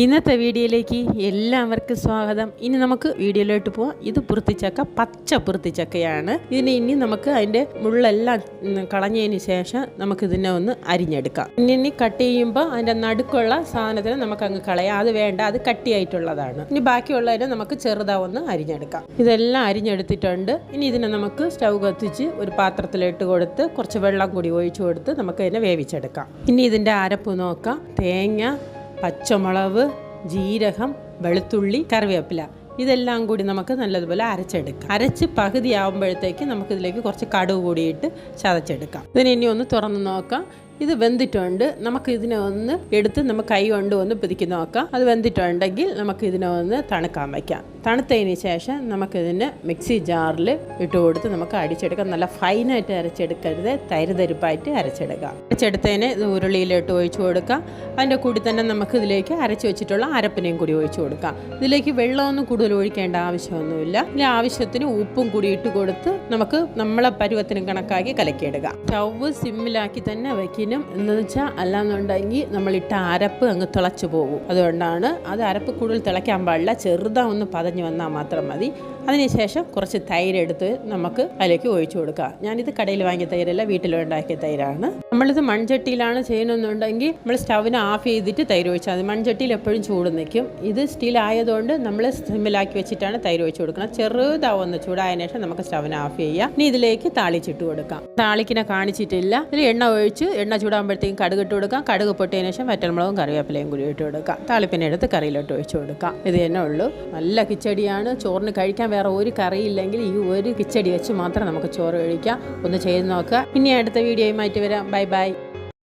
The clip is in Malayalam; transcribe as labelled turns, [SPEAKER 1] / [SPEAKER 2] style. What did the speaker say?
[SPEAKER 1] ഇന്നത്തെ വീഡിയോയിലേക്ക് എല്ലാവർക്കും സ്വാഗതം. ഇനി നമുക്ക് വീഡിയോയിലോട്ട് പോവാം. ഇത് പുറത്തിച്ചക്ക പച്ച പുറത്തിച്ചക്കയാണ്. ഇതിന് ഇനി നമുക്ക് അതിന്റെ മുള്ളെല്ലാം കളഞ്ഞതിന് ശേഷം നമുക്ക് ഇതിനെ ഒന്ന് അരിഞ്ഞെടുക്കാം. ഇനി ഇനി കട്ട് ചെയ്യുമ്പോൾ അതിന്റെ നടുക്കുള്ള സാധനത്തിന് നമുക്ക് അങ്ങ് കളയാം. അത് വേണ്ട അത് കട്ടിയായിട്ടുള്ളതാണ്. ഇനി ബാക്കിയുള്ളതിനെ നമുക്ക് ചെറുതാവൊന്ന് അരിഞ്ഞെടുക്കാം. ഇതെല്ലാം അരിഞ്ഞെടുത്തിട്ടുണ്ട്. ഇനി ഇതിനെ നമുക്ക് സ്റ്റൗ കത്തിച്ച് ഒരു പാത്രത്തിലിട്ട് കൊടുത്ത് കുറച്ച് വെള്ളം കൂടി ഒഴിച്ചു കൊടുത്ത് നമുക്ക് ഇതിനെ വേവിച്ചെടുക്കാം. ഇനി ഇതിന്റെ അരപ്പ് നോക്കാം. തേങ്ങ പച്ചമുളക് ജീരകം വെളുത്തുള്ളി കറിവേപ്പില. ഇതെല്ലാം കൂടി നമുക്ക് നല്ലതുപോലെ അരച്ചെടുക്കാം. അരച്ച് പകുതി ആകുമ്പോഴത്തേക്ക് നമുക്കിതിലേക്ക് കുറച്ച് കടുക് കൂടിയിട്ട് ചതച്ചെടുക്കാം. ഇതിനെ ഇനി ഒന്ന് തുറന്ന് നോക്കാം. ഇത് വെന്തിട്ടുണ്ട്. നമുക്ക് ഇതിനെ ഒന്ന് എടുത്ത് നമുക്ക് കൈ കൊണ്ട് ഒന്ന് പിതുക്കി നോക്കാം. അത് വെന്തിട്ടുണ്ടെങ്കിൽ നമുക്ക് ഇതിനെ ഒന്ന് തണുക്കാൻ വയ്ക്കാം തണുത്തതിന് ശേഷം നമുക്കിതിനെ മിക്സി ജാറിൽ ഇട്ട് കൊടുത്ത് നമുക്ക് അടിച്ചെടുക്കാം. നല്ല ഫൈനായിട്ട് അരച്ചെടുക്കരുത്. തരിതരിപ്പായിട്ട് അരച്ചെടുക്കാം. അരച്ചെടുത്തതിന് ഇത് ഉരുളിയിലിട്ട് ഒഴിച്ചു കൊടുക്കാം. അതിന്റെ കൂടി തന്നെ നമുക്ക് ഇതിലേക്ക് അരച്ച് വെച്ചിട്ടുള്ള അരപ്പിനെയും കൂടി ഒഴിച്ചു കൊടുക്കാം. ഇതിലേക്ക് വെള്ളമൊന്നും കൂടുതൽ ഒഴിക്കേണ്ട ആവശ്യമൊന്നുമില്ല. ഇതിന്റെ ആവശ്യത്തിന് ഉപ്പും കൂടി ഇട്ട് കൊടുത്ത് നമുക്ക് നമ്മളെ പരുവത്തിന് കണക്കാക്കി കലക്കിയെടുക്കാം. സ്റ്റൗവ് സിമ്മിലാക്കി തന്നെ വയ്ക്കണം എന്ന് വെച്ചാൽ അല്ലാന്നുണ്ടെങ്കിൽ നമ്മളിട്ട അരപ്പ് അങ്ങ് തിളച്ചു പോകും. അതുകൊണ്ടാണ് അത് അരപ്പ് കൂടുതൽ തിളയ്ക്കാൻ പാടില്ല. ചെറുതാ ഒന്ന് പതഞ്ഞു വന്നാൽ മാത്രം മതി. അതിനുശേഷം കുറച്ച് തൈര് എടുത്ത് നമുക്ക് അതിലേക്ക് ഒഴിച്ചു കൊടുക്കാം. ഞാനിത് കടയിൽ വാങ്ങിയ തൈരല്ല വീട്ടിൽ വീട്ടിലുണ്ടാക്കിയ തൈരാണ്. നമ്മളിത് മൺചട്ടിയിലാണ് ചെയ്യണമെന്നുണ്ടെങ്കിൽ നമ്മൾ സ്റ്റൗവിനെ ഓഫ് ചെയ്തിട്ട് തൈര് ഒഴിച്ചാൽ മതി. മൺചട്ടിയിൽ എപ്പോഴും ചൂട് നിൽക്കും ഇത് സ്റ്റീൽ ആയതുകൊണ്ട് നമ്മൾ സിമ്മിലാക്കി വെച്ചിട്ടാണ് തൈര് ഒഴിച്ചു കൊടുക്കുന്നത്. ചെറുതാവുന്ന ചൂടായതിനു ശേഷം നമുക്ക് സ്റ്റൗവിനെ ഓഫ് ചെയ്യാം. ഇനി ഇതിലേക്ക് താളിച്ചിട്ട് കൊടുക്കാം. താളിക്കിനെ കാണിച്ചിട്ടില്ല. ഇതിൽ എണ്ണ ഒഴിച്ച് എണ്ണ ചൂടാകുമ്പോഴത്തേക്കും കടുക് ഇട്ട് കൊടുക്കാം. കടുക് പൊട്ടിയതിനു ശേഷം വറ്റൽമുളകും കറിവേപ്പിലയും കൂടി ഇട്ട് കൊടുക്കാം. താളിപ്പിനെ എടുത്ത് കറിയിലോട്ട് ഒഴിച്ചു കൊടുക്കാം. ഇത് തന്നെ ഉള്ളൂ. നല്ല കിച്ചടിയാണ്. ചോറിന് കഴിക്കാൻ വേറെ ഒരു കറിയില്ലെങ്കിൽ ഈ ഒരു കിച്ചടി വെച്ച് മാത്രം നമുക്ക് ചോറ് കഴിക്കാം. ഒന്ന് ചെയ്ത് നോക്കുക. ഇനി അടുത്ത വീഡിയോയുമായിട്ട് വരാം. Bye bye.